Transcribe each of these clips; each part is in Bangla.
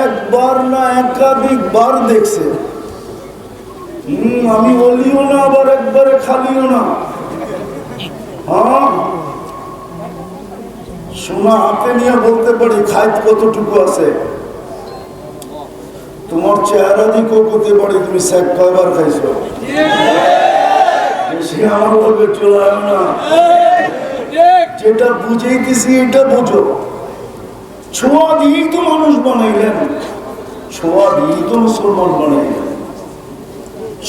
একবার না একাধিক বার দেখছে। আমি বলিও না আবার একবারে খালিও না। হ্যাঁ? সোনা হাতে নিয়ে বলতে পারি খাইত কতটুকু আছে? তোমার চেহারা দিকে করতে পারি তুমি স্যাক কয়বার খাইছো? বেশি আমার লোকে চলে না। যেটা বুঝাইতেছি এটা বুঝো। ছোঁয়া দিয়েই তো মানুষ বানাইলেন। ছোঁয়া দিয়েই তো মুসলমান বানাইলেন।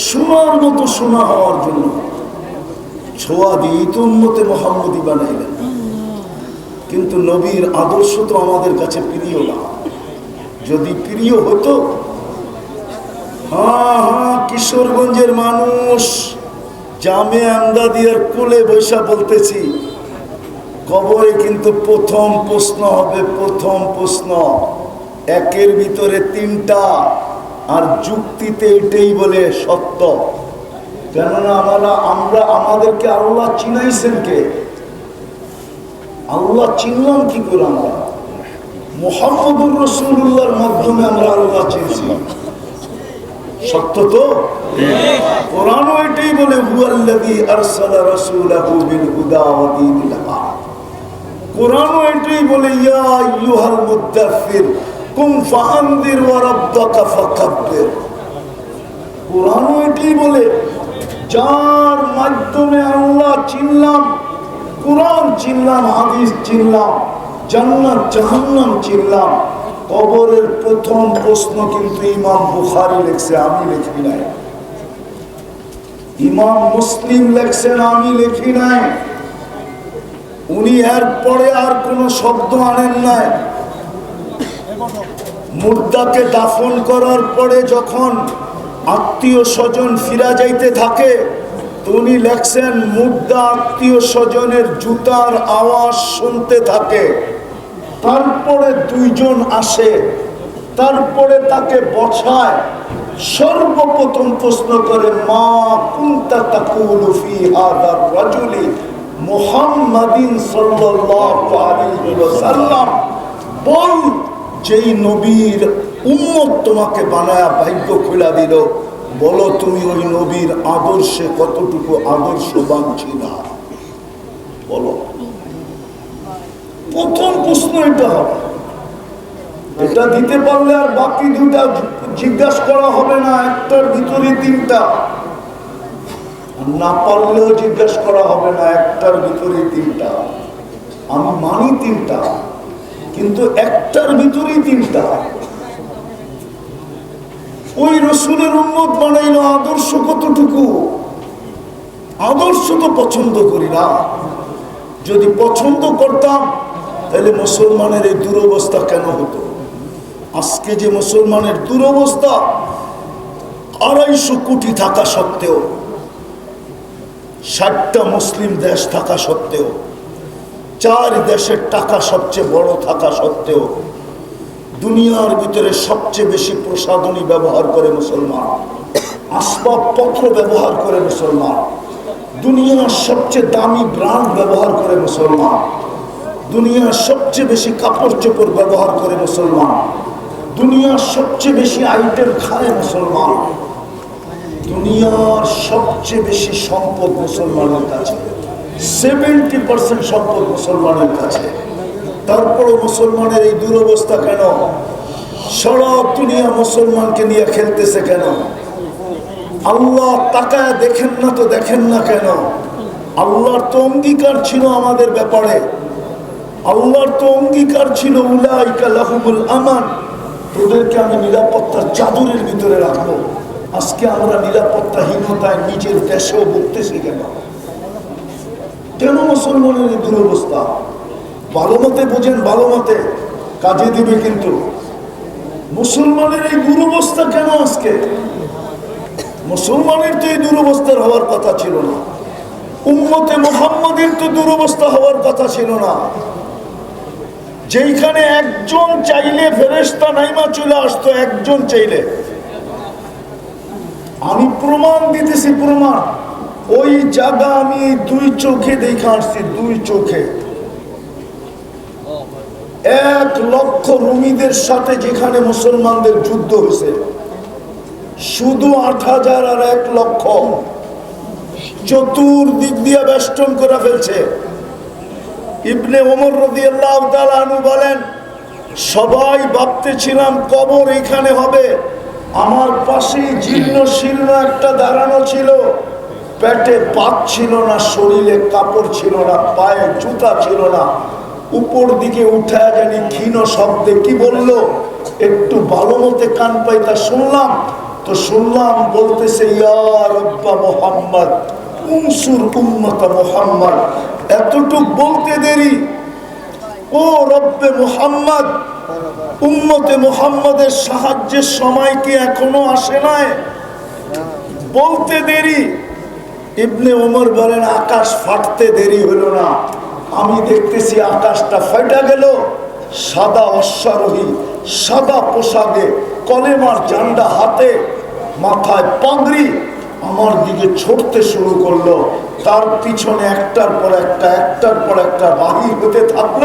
সোনার মতো সোনা হওয়ার জন্য। ছোঁয়া দিয়েই তো উন্মতে মোহাম্মদী বানাইলেন। কিন্তু নবীর আদর্শ তো আমাদের কাছে প্রিয় না। যদি প্রিয় হতো হ্যাঁ হ্যাঁ কিশোরগঞ্জের মানুষ, জামে আমদাদিয়ার কোলে বৈশা বলতেছি কবরে কিন্তু প্রথম প্রশ্ন হবে, প্রথম প্রশ্ন। একের ভিতরে তিনটা, আর যুক্তিতে এটাই বলে সত্য। কেননা আমরা আমরা আমাদেরকে আল্লাহ চিনাইছেন কে? আল্লাহ চিনলাম কি করে আমরা? মোহাম্মদুর রসুল্লাহর মাধ্যমে আমরা আল্লাহ চিনছি। সত্য তো? কোরআনও এটাই বলে, হুয়াল্লাযী আরসালা রাসূলাহু বিল হুদা ওয়া দীনিল হক। কোরআনও এটাই বলে বলে মাধ্যমে আল্লাহ চিনলাম চিনলাম, হাদিস চিনলাম চিনলাম। কবরের প্রথম প্রশ্ন কিন্তু ইমাম বুখারি লেখছে, আমি লিখি নাই। ইমাম মুসলিম লেখছেন, আমি লিখি নাই। উনি এর পরে আর কোনো শব্দ আনেন নাই। মুর্দাকে দাফন করার পরে যখন আত্মীয় স্বজন ফিরা যাইতে থাকে উনি লেখছেন, মুর্দা আত্মীয় স্বজনের জুতার আওয়াজ শুনতে থাকে। তারপরে দুইজন আসে, তারপরে তাকে বসায়। সর্বপ্রথম প্রশ্ন করে মা কুন্তা তাকুলু ফি হাদার রাজুলি? মুহাম্মাদিন ওয়াসাল্লাম বল, যেই নবীর উম্মত তোমাকে বানায়া ভাগ্য খুলা দিল, বলো তুমি ওই নবীর আদর্শে কতটুকু আদর্শবান ছিল? বলো। প্রথম প্রশ্ন এটা হবে। এটা দিতে পারলে আর বাকি দুটা জিজ্ঞাসা করা হবে না, একটার ভিতরে তিনটা। না পারলেও জিজ্ঞাসা করা হবে না, একটার ভিতরে তিনটা। আমি মানি তিনটা, কিন্তু একটার ভিতরেই তিনটা। ওই রসুলের উন্মত বানাইল আদর্শ কতটুকু? আদর্শ তো পছন্দ করি না। যদি পছন্দ করতাম, তাহলে মুসলমানের এই দুরবস্থা কেন হতো? আজকে যে মুসলমানের দুরবস্থা, আড়াইশো কোটি থাকা সত্ত্বেও ষাটটা মুসলিম দেশ থাকা সত্ত্বেও, চার দেশের টাকা সবচেয়ে বড় থাকা সত্ত্বেও, দুনিয়ার ভিতরে সবচেয়ে বেশি প্রসাধনী ব্যবহার করে মুসলমান আসবাবপত্র ব্যবহার করে মুসলমান, দুনিয়ার সবচেয়ে দামি ব্রান্ড ব্যবহার করে মুসলমান, দুনিয়ার সবচেয়ে বেশি কাপড় চোপড় ব্যবহার করে মুসলমান, দুনিয়ার সবচেয়ে বেশি আইটেম খায় মুসলমান। দুনিয়ার সবচেয়ে বেশি সম্পদ মুসলমানের কাছে। সেভেন্টি পার্সেন্ট সম্পদ মুসলমানের কাছে। তারপরও মুসলমানের এই দুরবস্থা কেন? সারা দুনিয়া মুসলমানকে নিয়ে খেলতেছে কেন? আল্লাহ তাকায় দেখেন না তো দেখেন না কেন? আল্লাহর তো অঙ্গীকার ছিল আমাদের ব্যাপারে। আল্লাহর তো অঙ্গীকার ছিল, উলাইকা লাহুমুল আমান। তোদেরকে আমি নিরাপত্তার চাদরের ভিতরে রাখব। আজকে আমরা নিরাপত্তাহীনতায় নিজের দেশেও ভুগতেছি কেন? কেন মুসলমানের দুরবস্থা? ভালো মতে বোঝেন, ভালো মতে। কাজে দিবে কিন্তু। মুসলমানের এই দুরবস্থা কেন আজকে? মুসলমানের তো এই দুরবস্থার হওয়ার কথা ছিল না। উম্মতে মোহাম্মদের তো দুরবস্থা হওয়ার কথা ছিল না। যেইখানে একজন চাইলে ফেরেস্তা নাইমা চলে আসতো, একজন চাইলে। আমি প্রমাণ দিতেছি, প্রমাণ। ওই জায়গা আমি দুই চোখে দেখে আসছি, দুই চোখে। এক লক্ষ রুমিদের সাথে যেখানে মুসলমানদের যুদ্ধ হয়েছে, শুধু আট হাজার আর এক লক্ষ। চতুর্দিক দিয়ে বেষ্টন করে ফেলছে। ইবনে ওমর রদি বলেন, সবাই ভাবতেছিলাম কবর এখানে হবে। আমার পাশে জীর্ণ শীর্ণ একটা দাঁড়ানো ছিল। পেটে পাত ছিল না, শরীরে কাপড় ছিল না, পায়ে জুতা ছিল না। উপর দিকে উঠে জানি ক্ষীণ শব্দে কি বলল? একটু ভালো মতে কান পাই তা শুনলাম। তো শুনলাম বলতেছে ইয়ার আব্বা মোহাম্মদ, উনসুর উম্মতা মোহাম্মদ। এতটুক বলতে দেরি। ও রব্বে মোহাম্মদ উম্মতে মোহাম্মদের সাহায্যের সময় কি এখনও আসে নাই? বলতে দেরি। ইবনে ওমর বলেন, আকাশ ফাটতে দেরি হলো না। আমি দেখতেছি আকাশটা ফাইটা গেল, সাদা অশ্বারোহী, সাদা পোশাকে, কলেমার জান্ডা হাতে, মাথায় পাগড়ি আমার দিকে ছুটতে শুরু করল। তার পিছনে একটার পর একটা, একটার পর একটা বাহির হতে থাকল।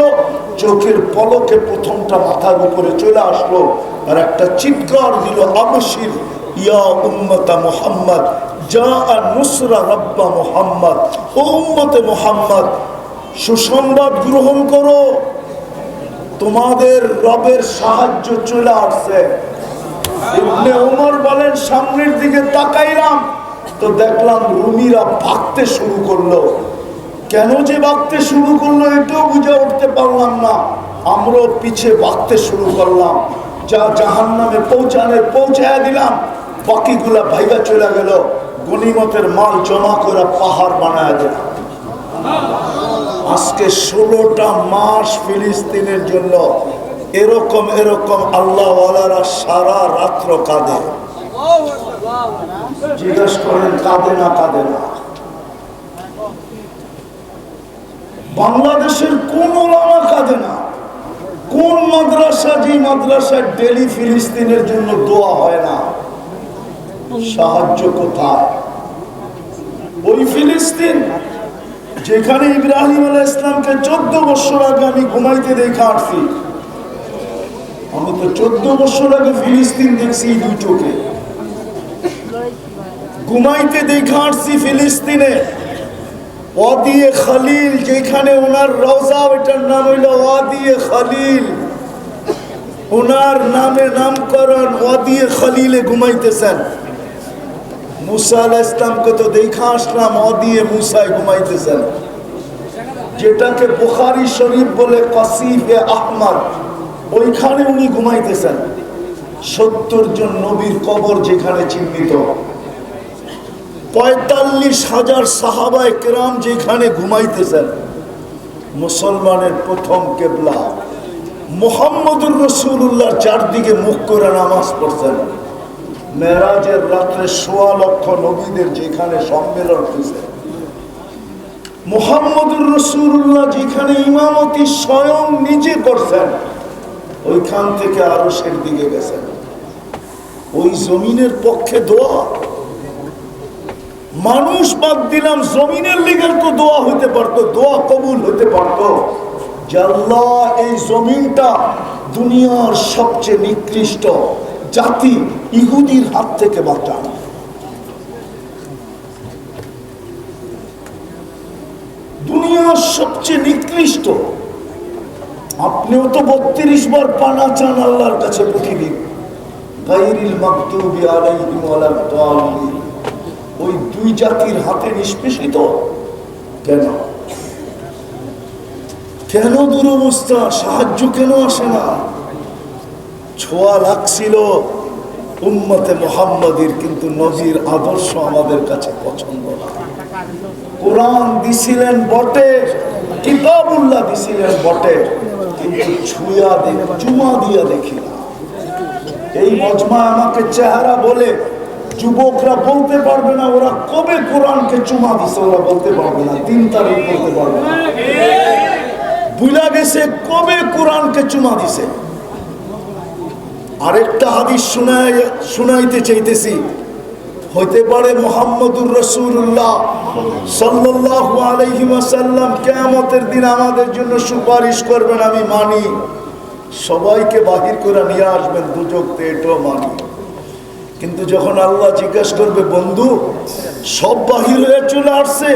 চোখের পলকে প্রথমটা মাথার উপরে চলে আসলো আর একটা চিৎকার দিল, আবশির মোহাম্মদ আর মোহাম্মদ। মোহাম্মদ গ্রহণ করো, তোমাদের রবের সাহায্য চলে আসছে। সামনের দিকে তাকাইলাম। তো দেখলাম রুমিরা ভাগতে শুরু করল। কেন যে ভাগতে শুরু করল এটাও বুঝে উঠতে পারলাম না। আমরাও পিছে ভাগতে শুরু করলাম। যা জাহান নামে পৌঁছানে পৌঁছায় দিলাম। বাকিগুলা ভাইয়া চলে গেল। গনিমতের মাল জমা করে পাহাড় বানায় দিলাম। আজকে ষোলোটা মাস ফিলিস্তিনের জন্য এরকম এরকম আল্লাহওয়ালারা সারা রাত্র কাঁদে। জিজ্ঞেস করেন, কাঁদে না কাঁদে না? বাংলাদেশের কোন ওলামা কাঁদে না। কোন মাদ্রাসা যে মাদ্রাসা ডেলি ফিলিস্তিনের জন্য দোয়া হয় না? সাহায্য কোথায়? ওই ফিলিস্তিন যেখানে ইব্রাহিম আলাহ ইসলামকে চোদ্দ বছর আগে আমি ঘুমাইতে দেখে আসছি। আমি তো চোদ্দ বছর আগে ফিলিস্তিন দেখছি দুই চোখে। ঘুমাইতে দেখে আসছি ফিলিস্তিনে। ওয়াদিয়ে খালিল, যেখানে ওনার রওজা, ওইটার নাম হইল ওয়াদিয়ে খালিল। ওনার নামে নামকরণ ওয়াদিয়ে খালিলে ঘুমাইতেছেন। মুসা আলাহ ইসলামকে তো দেখা আসলাম অদিয়ে মুসায় ঘুমাইতেছেন। যেটাকে বুখারি শরীফ বলে কসিফে আহমদ, ওইখানে উনি ঘুমাইতেছেন। সত্তর জন নবীর কবর যেখানে চিহ্নিত। পঁয়তাল্লিশ হাজার সাহাবায় কেরাম যেখানে ঘুমাইতেছেন, মুসলমানের প্রথম কেবলা। মোহাম্মদুর রসুল্লাহ চারদিকে মুখ করে নামাজ পড়ছেন। মেরাজের রাত্রে সোয়া লক্ষ নবীদের যেখানে সম্মেলন হয়েছে মোহাম্মদুর রসুল্লাহ যেখানে ইমামতি স্বয়ং নিজে করছেন, ওইখান থেকে আরও সের দিকে গেছেন। ওই জমিনের পক্ষে দোয়া মানুষ বাদ দিলাম, জমিনের লিগের তো দোয়া হতে পারতো, দোয়া কবুল হতে পারতো। যে আল্লাহ এই জমিনটা দুনিয়ার সবচেয়ে নিকৃষ্ট জাতি ইহুদির হাত থেকে বাঁচান। দুনিয়ার সবচেয়ে নিকৃষ্ট, আপনিও তো বত্রিশ বার পানা চান আল্লাহর কাছে প্রতিদিন গাইরিল মাকতুবি আলাইহিম ওয়ালাদ দাল্লিন। ওই দুই জাতির হাতে নিষ্পেষিত? কেন? কেন দুরবস্থা? সাহায্য কেন আসে না? ছোঁয়া লাগছিল উম্মতে মোহাম্মদের, কিন্তু নজির আদর্শ আমাদের কাছে পছন্দ না। কোরআন দিছিলেন বটে, কিতাবুল্লাহ দিছিলেন বটে, কিন্তু ছুঁয়া দেখ চুমা দিয়া দেখি এই মজমা আমাকে চেহারা বলে যুবকরা বলতে পারবে না, ওরা কবে কোরআনকে চুমা দিছে, ওরা বলতে পারবে না, তিন তারিখ বলতে পারবে না। গেছে, কবে কোরআনকে চুমা দিছে? আরেকটা হাদিস শোনাই, শোনাইতে চাইতেছি। হইতে পারে মোহাম্মদুর রসুল্লাহ সাল্লাল্লাহু আলাইহি ওয়াসাল্লাম কিয়ামতের দিন আমাদের জন্য সুপারিশ করবেন, আমি মানি। সবাইকে বাহির করে নিয়ে আসবেন দুযোগ এটাও মানি। কিন্তু যখন আল্লাহ জিজ্ঞেস করবে, বন্ধু, সব বাহির হয়ে চলে আসছে?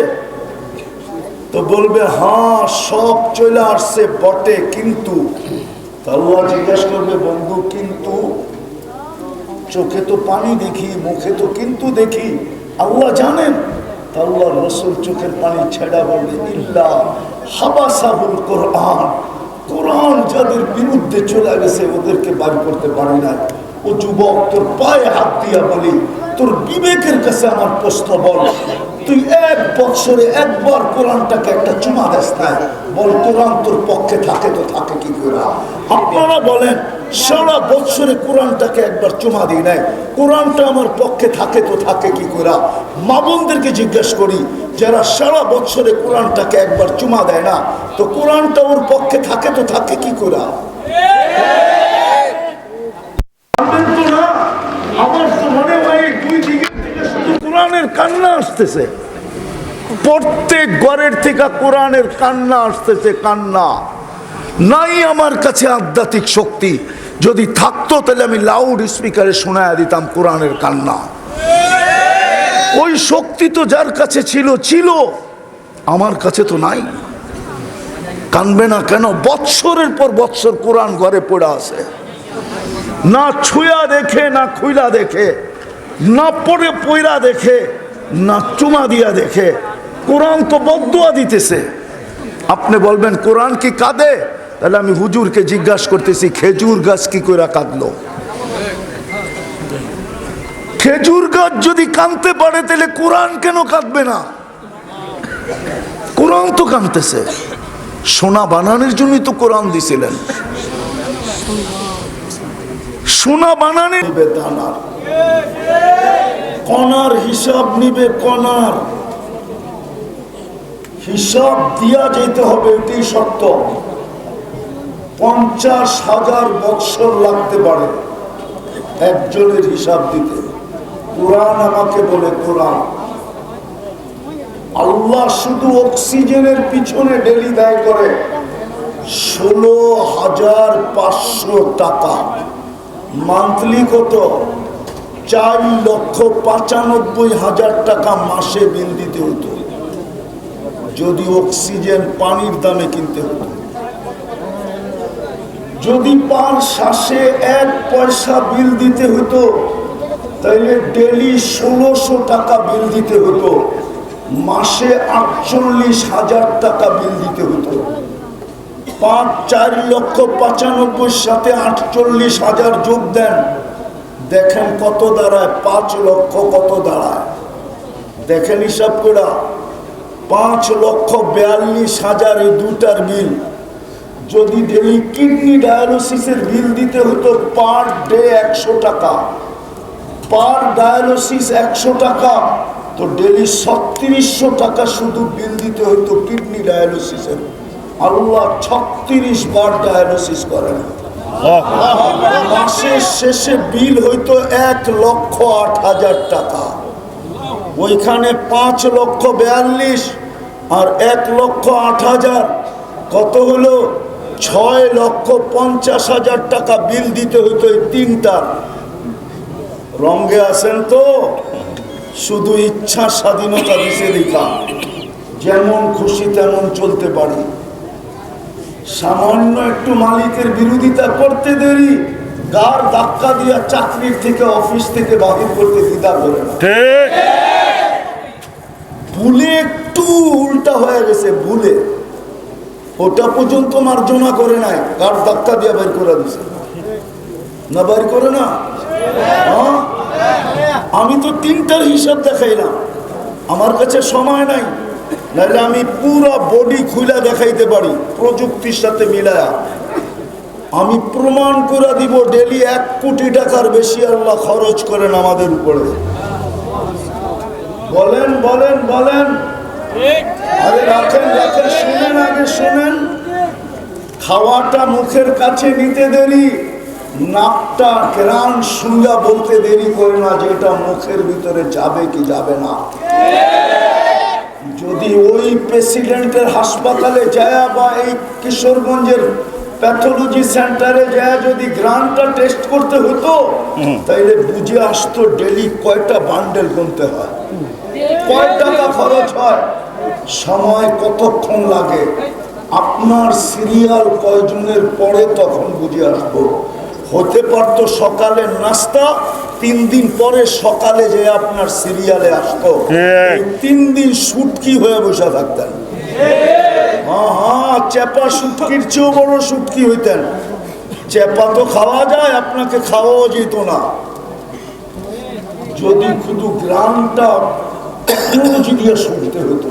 তো বলবে হ্যাঁ সব চলে আসছে, বটে, কিন্তু। আল্লাহ জিজ্ঞেস করবে, বন্ধু, কিন্তু? চোখে তো পানি দেখি, মুখে তো কিন্তু দেখি। আল্লাহ জানেন। আল্লাহ রসুল চোখের পানি ছেড়া বলবে, ইল্লা হাবাসাহুল কোরআন। কোরআন যাদের বিরুদ্ধে চলে গেছে, ওদেরকে বার করতে পারি না ও যুবক, তোর পায়ে হাত দিয়া বলি, তোর বিবেকের কাছে আমার প্রশ্ন বল। তুই এক বছরে একবার কোরআনটাকে একটা চুমা নাই, বল কোরআন তোর পক্ষে থাকে তো থাকে কি করে? আপনারা বলেন, সারা বছরে কোরআনটাকে একবার চুমা দিই নাই, কোরআনটা আমার পক্ষে থাকে তো থাকে কি করে? মা জিজ্ঞেস করি, যারা সারা বছরে কোরআনটাকে একবার চুমা দেয় না, তো কোরআনটা ওর পক্ষে থাকে তো থাকে কি করে পারবেন তো না? আমার তো মনে হয় এই দুই দিকে থেকে শুধু কোরআনের কান্না আসতেছে। প্রত্যেক ঘরের থেকে কোরআনের কান্না আসতেছে, কান্না। নাই আমার কাছে আধ্যাত্মিক শক্তি। যদি থাকতো তাহলে আমি লাউড স্পিকারে শোনায় দিতাম কোরআনের কান্না। ওই শক্তি তো যার কাছে ছিল ছিল। আমার কাছে তো নাই। কানবে না কেন? বৎসরের পর বৎসর কোরআন ঘরে পড়ে আছে। না ছুঁয়া দেখে, না খুইলা দেখে, না পড়ে পইরা দেখে। না চুমা দিয়া দেখে, কোরআন তো বদুয়া দিতেছে। আপনি বলবেন, কোরআন কি কাঁদে? তাহলে আমি হুজুরকে জিজ্ঞাসা করতেছি, খেজুর গাছ কি করে কাঁদলো? খেজুর গাছ যদি কাঁদতে পারে, তাহলে কোরআন কেন কাঁদবে না? কোরআন তো কাঁদতেছে। সোনা বানানোর জন্যই তো কোরআন দিছিলেন। সোনা বানানে নিবে দানার কণার হিসাব নিবে, কণার। হিসাব দিয়া যেতে হবে এটি সত্য। পঞ্চাশ হাজার বৎসর লাগতে পারে একজনের হিসাব দিতে। কোরআন আমাকে বলে, কোরআন। আল্লাহ শুধু অক্সিজেনের পিছনে ডেলি দায় করে। ষোলো হাজার পাঁচশো টাকা। মান্থলি কত? চার লক্ষ পঁচানব্বই হাজার টাকা মাসে বিল দিতে হতো। যদি অক্সিজেন পানির দামে কিনতে হতো। যদি পার শ্বাসে এক পয়সা বিল দিতে হতো, তাইলে ডেলি ষোলোশো টাকা বিল দিতে হতো। মাসে আটচল্লিশ হাজার টাকা বিল দিতে হতো। পাঁচ চার লক্ষ পঁচানব্বই সাথে আটচল্লিশ হাজার যোগ দেন দেখেন কত দাঁড়ায়, পাঁচ লক্ষ কত দাঁড়ায়। দেখেন হিসাব করা পাঁচ লক্ষ বিয়াল্লিশ হাজার এই দুটার বিল। যদি ডেলি কিডনি ডায়ালিসিসের বিল দিতে হতো পার ডে একশো টাকা। পার ডায়ালিসিস একশো টাকা। তো ডেলি ছত্রিশশো টাকা শুধু বিল দিতে হতো কিডনি ডায়ালিসিসের আল্লাহ ছত্রিশ বার ডায়ালিসিস করেন। মাসের শেষে বিল হইতো এক লক্ষ আট হাজার টাকা। ওইখানে পাঁচ লক্ষ বিয়াল্লিশ আর এক লক্ষ আট হাজার। কত হলো? ছয় লক্ষ পঞ্চাশ হাজার টাকা বিল দিতে হইতো এই তিনটার রঙ্গে আছেন তো? শুধু ইচ্ছা স্বাধীনতা দিছে দেখা যেমন খুশি তেমন চলতে পারি। সামান্য একটু মালিকের বিরোধিতা করতে দেরি গার ধাক্কা দিয়া চাকরির থেকে অফিস থেকে বাহির করতে দ্বিধা করে না। ভুলে একটু উল্টা হয়ে গেছে ভুলে। ওটা পর্যন্ত মার্জনা করে নাই গার ধাক্কা দিয়া বের করে দিছে। না বের করে না? হ্যাঁ? আমি তো তিনটার হিসাব দেখাইলাম আমার কাছে সময় নাই। নাহলে আমি পুরো বডি খুলে দেখাইতে পারি, প্রযুক্তির সাথে মিলায়া। আমি প্রমাণ করে দিব ডেলি এক কোটি টাকার বেশি আল্লাহ খরচ করেন আমাদের উপরে। বলেন বলেন বলেন। আরে রাখেন রাখেন, শুনেন, আগে শুনেন। খাওয়াটা মুখের কাছে নিতে দেরি, নাকটা গ্রান শুঙ্গা বলতে দেরি করে না যে এটা মুখের ভিতরে যাবে কি যাবে না। যদি ওই প্রেসিডেন্টের হাসপাতালে যায় বা এই কিশোরগঞ্জের প্যাথোলজি সেন্টারে যায় যদি গ্রানটা টেস্ট করতে হতো তাইলে বুঝে আসতো ডেলি কয়টা বান্ডেল গুনতে হয়। কয় টাকা খরচ হয়? সময় কতক্ষণ লাগে? আপনার সিরিয়াল কয়জনের পরে তখন বুঝে আসব। হতে পারতো সকালের নাস্তা তিন দিন পরে সকালে যে আপনার সিরিয়ালে আসতো তিন দিন সুটকি হয়ে বসে থাকতেন। হ্যাঁ হ্যাঁ চেপা শুটকির চেয়েও বড় শুটকি হইতেন। চেপা তো খাওয়া যায় আপনাকে খাওয়াও যেত না। যদি শুধু গ্রামটা দিয়ে শুনতে হতো।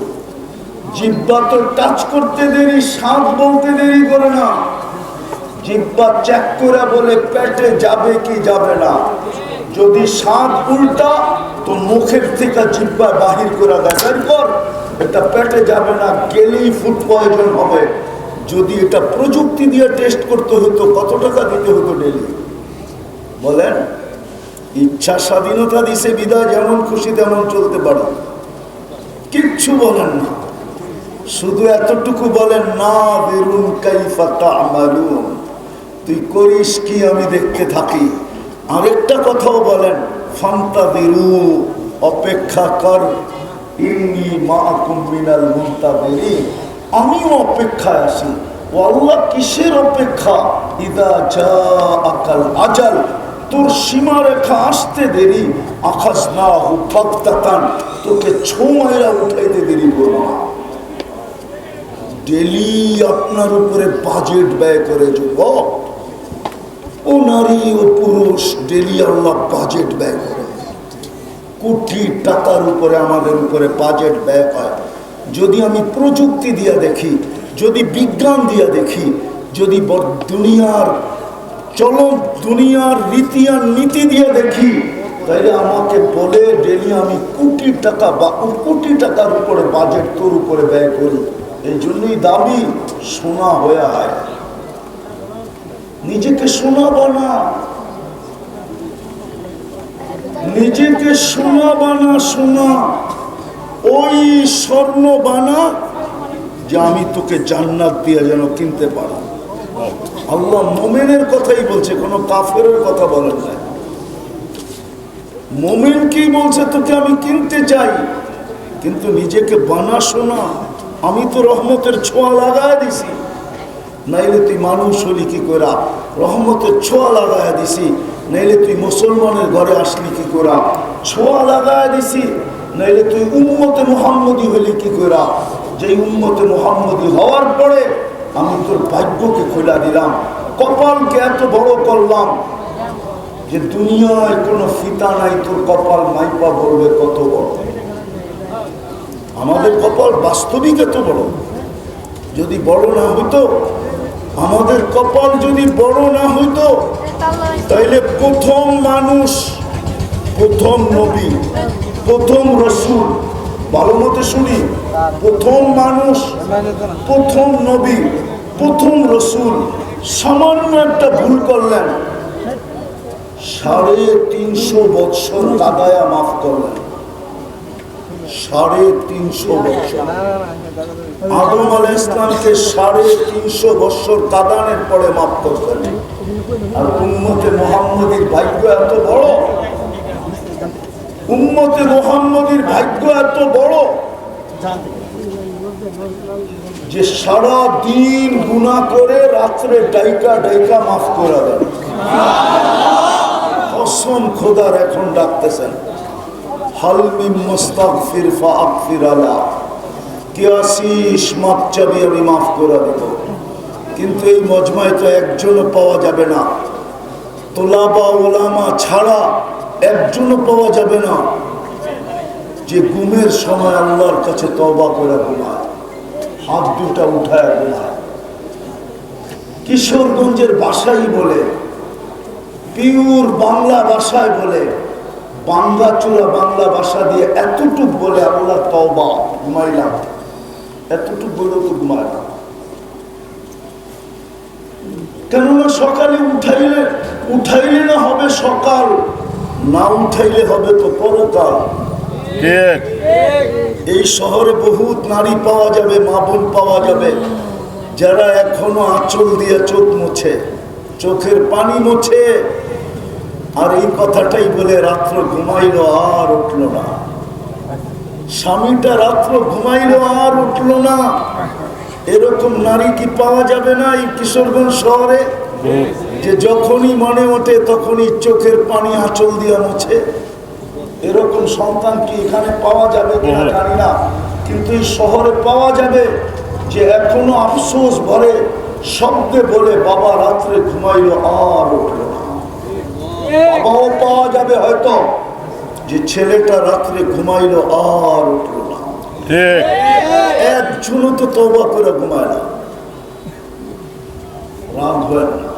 জিব্বা তো টাচ করতে দেরি স্বাদ বলতে দেরি করে না। জিব্বা চেক করে বলে পেটে যাবে কি যাবে না। যদি স্বাদ উল্টা, তো মুখের থেকে জিব্বা বাহির করে দেয়। বের কর এটা পেটে যাবে না, গেলেই ফুড পয়জন হবে। যদি এটা প্রযুক্তি দিয়ে টেস্ট করতে হতো, কত টাকা দিতে হতো ডেলি বলেন, ইচ্ছা স্বাধীনতা দিছে, বিদায় যেমন খুশি তেমন চলতে পারে। কিচ্ছু বলেন না। শুধু এতটুকু বলেন, না, বেরুন, কাইফা তামালুন। তুই করিস কি আমি দেখতে থাকি? আরেকটা কথাও বলেন ফান্তা বেরু অপেক্ষা কর। ইন্নি মা কুমিনাল মুন্তা বেরি আমিও অপেক্ষায় আছি। আল্লাহ কিসের অপেক্ষা? ইদা যা আকাল আজাল। তোর সীমারেখা আসতে দেরি। আকাশ না হোক বাগদাতান। তোকে ছোঁয়াইরা উঠাইতে দেরি করব না। ডেলি আপনার উপরে বাজেট ব্যয় করে যুবক। ও নারী ও পুরুষ ডেলি আল্লাহ বাজেট ব্যয় করে। কোটি টাকার উপরে, আমাদের উপরে বাজেট ব্যয় হয়। যদি আমি প্রযুক্তি দিয়া দেখি, যদি বিজ্ঞান দিয়া দেখি, যদি দুনিয়ার চলন, দুনিয়ার রীতি আর নীতি দিয়ে দেখি, তাইলে আমাকে বলে ডেলি আমি কোটি টাকা বা কোটি টাকার উপরে বাজেট তোর উপরে ব্যয় করি। এই জন্যই দাবি সোনা হয়ে হয় নিজেকে সোনা বানা। নিজেকে সোনা বানা, সোনা। ওই স্বর্ণ বানা যে আমি তোকে জান্নাত দিয়ে যেন কিনতে পারো আল্লাহ মোমেনের কথাই বলছে, কোনো কাফের কথা বলেন না। মোমেন কি বলছে, তোকে আমি কিনতে চাই, কিন্তু নিজেকে বানা শোনা আমি তো রহমতের ছোঁয়া লাগায় দিছি। নাইলে তুই মানুষ হলি কি করা রহমতের ছোঁয়া লাগায় দিছি, নাইলে তুই মুসলমানের ঘরে আসলি কি করা ছোঁয়া লাগায় দিছি, নাইলে তুই উম্মতে মোহাম্মদী হলি কি করা যে উম্মতে মোহাম্মদী হওয়ার পরে আমি তোর ভাগ্যকে খোলা দিলাম। কপালকে এত বড় করলাম যে দুনিয়ায় কোনো ফিতা নাই, তোর কপাল মাইপা বলবে কত বড়? আমাদের কপাল বাস্তবিক এত বড়। যদি বড় না হইতো আমাদের কপাল যদি বড় না হইতো, তাইলে প্রথম মানুষ, প্রথম নবী, প্রথম রসুল। ভালো মতো শুনি, প্রথম মানুষ, প্রথম নবী, প্রথম রসুল। সামান্য একটা ভুল করলেন। সাড়ে তিনশো বৎসর কাদায়া মাফ করলেন। সাড়ে তিনশো বৎসর। আদম আল ইসলামকে সাড়ে তিনশো কাদানের পরে মাফ করতেন। আর উম্মতে মোহাম্মদীর ভাগ্য এত বড়? উম্মতে মোহাম্মদীর ভাগ্য এত বড়? যে সারা দিন গুণা করে রাত্রে ডাইকা ডাইকা মাফ করে দেন। খোদার এখন ডাকতেছেন। হালমি মুস্তাগফির ফাগফির আলা। কে মাপ চাবি আমি মাফ করে দেব। কিন্তু এই মজমায় তো একজনও পাওয়া যাবে না। তোলাবা ওলামা ছাড়া একজনও পাওয়া যাবে না। যে গুমের সময় আল্লাহর কাছে তবা করে ঘুমায়, হাত দুটা উঠায় ঘুমায়। কিশোরগঞ্জের ভাষাই বলে, পিওর বাংলা ভাষায় বলে, বাংলা চূড়া বাংলা ভাষা দিয়ে এতটুক বলে আল্লাহ তবা ঘুমাইলাম। এতটুক বলেও তো কেননা সকালে উঠাইলে উঠাইলে না হবে সকাল না উঠাইলে হবে তো পরকাল। এই শহরে বহুত নারী পাওয়া যাবে মা বোন পাওয়া যাবে যারা এখনও আঁচল দিয়ে চোখ মুছে চোখের পানি মুছে। আর এই কথাটাই বলে রাত্র ঘুমাইলো আর উঠল না। স্বামীটা রাত্র ঘুমাইলো আর উঠল না। এরকম নারী কি পাওয়া যাবে না এই কিশোরগঞ্জ শহরে? যে যখনই মনে ওঠে তখনই চোখের পানি আঁচল দিয়ে মুছে। এরকম সন্তান কি এখানে পাওয়া যাবে কিনা জানি না। কিন্তু এই শহরে পাওয়া যাবে যে এখনও আফসোস ভরে শব্দে বলে বাবা রাত্রে ঘুমাইলো আর উঠল না। বাবাও পাওয়া যাবে হয়তো। যে ছেলেটা রাত্রে ঘুমাইলো আর উঠল না। একজনও তো তবা করে ঘুমায় না রাগ হয় না।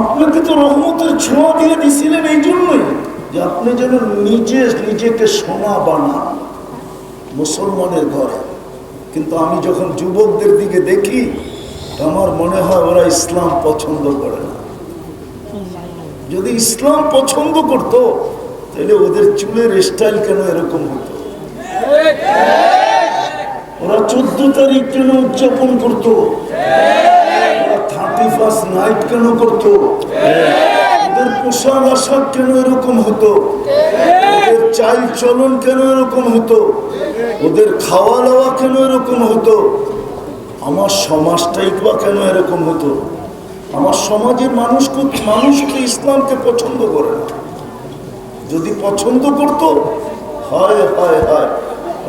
আপনাকে তো রহমতের ছোঁয়া দিয়ে দিছিলেন এই জন্যই যে আপনি যেন নিজে নিজেকে সোনা বানান মুসলমানের ঘরে। কিন্তু আমি যখন যুবকদের দিকে দেখি আমার মনে হয় ওরা ইসলাম পছন্দ করে না। যদি ইসলাম পছন্দ করতো, তাহলে ওদের চুলের স্টাইল কেন এরকম হতো? ওরা চোদ্দ তারিখ কেন উদযাপন করতো? থার্টি ফার্স্ট নাইট কেন করতো? ওদের পোশাক আশাক কেন এরকম হতো? ওদের চাল চলন কেন এরকম হতো? ওদের খাওয়া দাওয়া কেন এরকম হতো? আমার সমাজটাই বা কেন এরকম হতো? আমার সমাজের মানুষ মানুষ তো ইসলামকে পছন্দ করে না। যদি পছন্দ করত, হয় হয় হয়,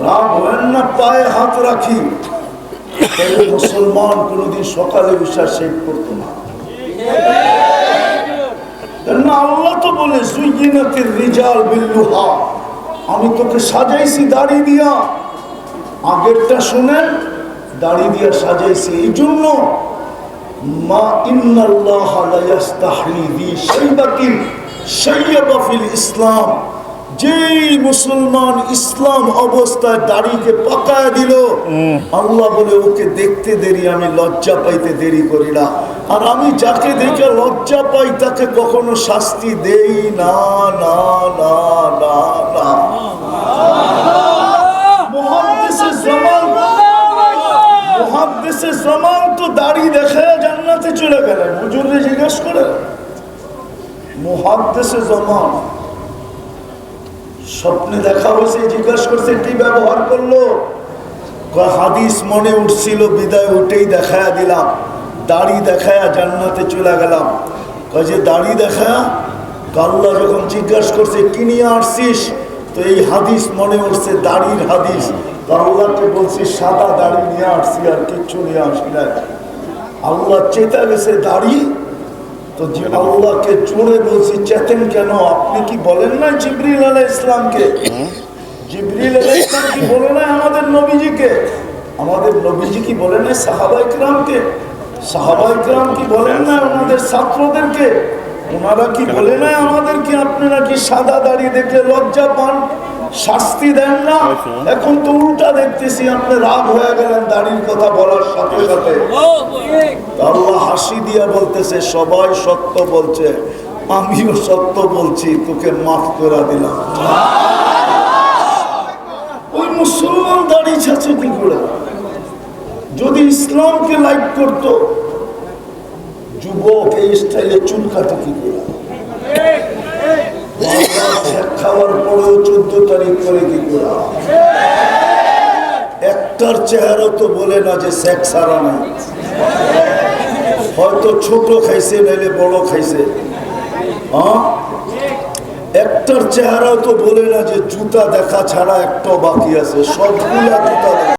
রাম হয় না, পায়ে হাত রাখি। মুসলমান কোনোদিন সকালে বিশ্বাস শেখ করতো না। আল্লাহ তো বলে সুইজিনাতের রিজাল বিল্লুহা। আমি তোকে সাজাইছি দাড়ি দিয়া। আগেরটা শুনেন, দাড়ি দিয়া সাজাইছি। এই জন্য মা ইন্নাল্লাহ লা ইয়াস্তাহি বি শাইবাতিন শাইয়াবা ফিল ইসলাম। যেই মুসলমান ইসলাম অবস্থায় দাড়িকে পাকায় দিল আল্লাহ বলে ওকে দেখতে দেরি আমি লজ্জা পাইতে দেরি করি না। আর আমি যাকে দেখে লজ্জা পাই তাকে কখনো শাস্তি দেই না না না না না। জামাল জামাল। তো দাড়ি দেখে জান্নাতে চলে গেলেন। হুজুরে জিজ্ঞেস করে মুহাদ্দিসে জামাল স্বপ্নে দেখা হয়েছে, জিজ্ঞেস করছে, কি ব্যবহার করল? হাদিস মনে উঠছিল, বিদায় উঠেই দেখায়া দিলাম, দাড়ি দেখায়া জান্নাতে চলে গেলাম। যে দাড়ি দেখা, কাল্লা যখন জিজ্ঞাসা করছে, কি নিয়ে আসছিস? তো এই হাদিস মনে উঠছে, দাড়ির হাদিস। আল্লাহকে বলছি, সাদা দাড়ি নিয়ে আসছি আর কিচ্ছু নিয়ে আসি না আল্লাহ চেতা গেছে দাড়ি, তো যে আল্লাহকে চুড়ে বলছি, চেতেন কেন? আপনি কি বলেন না জিবরিল আলাহ ইসলামকে জিবরিল আলাহ ইসলাম কি বলে না আমাদের নবীজিকে? আমাদের নবীজি কি বলে না সাহাবা ইকরামকে কি বলেন না আমাদের ছাত্রদেরকে? ওনারা কি বলে না আমাদের কি আপনারা কি সাদা দাড়ি দেখলে লজ্জা পান? শাস্তি দেন না? এখন তো উল্টা দেখতেছি, আপনি রাগ হয়ে গেলেন দাড়ির কথা বলার সাথে সাথে। আল্লাহ হাসি দিয়া বলতেছে, সবাই সত্য বলছে, আমিও সত্য বলছি, তোকে মাফ করে দিলাম। ওই মুসলমান দাঁড়িয়ে আছে কি করে? যদি ইসলামকে লাইক করত যুবক এই স্টাইলে চুল কাটে কি করে? খাওয়ার পরেও চোদ্দ তারিখ করে কি করে? একটার চেহারা তো বলে না যে সেক্স সারা নাই হয়তো ছোট খাইছে, নাইলে বড় খাইছে। হ্যাঁ একটার চেহারাও তো বলে না যে জুতা দেখা ছাড়া একটা বাকি আছে। সবগুলা জুতা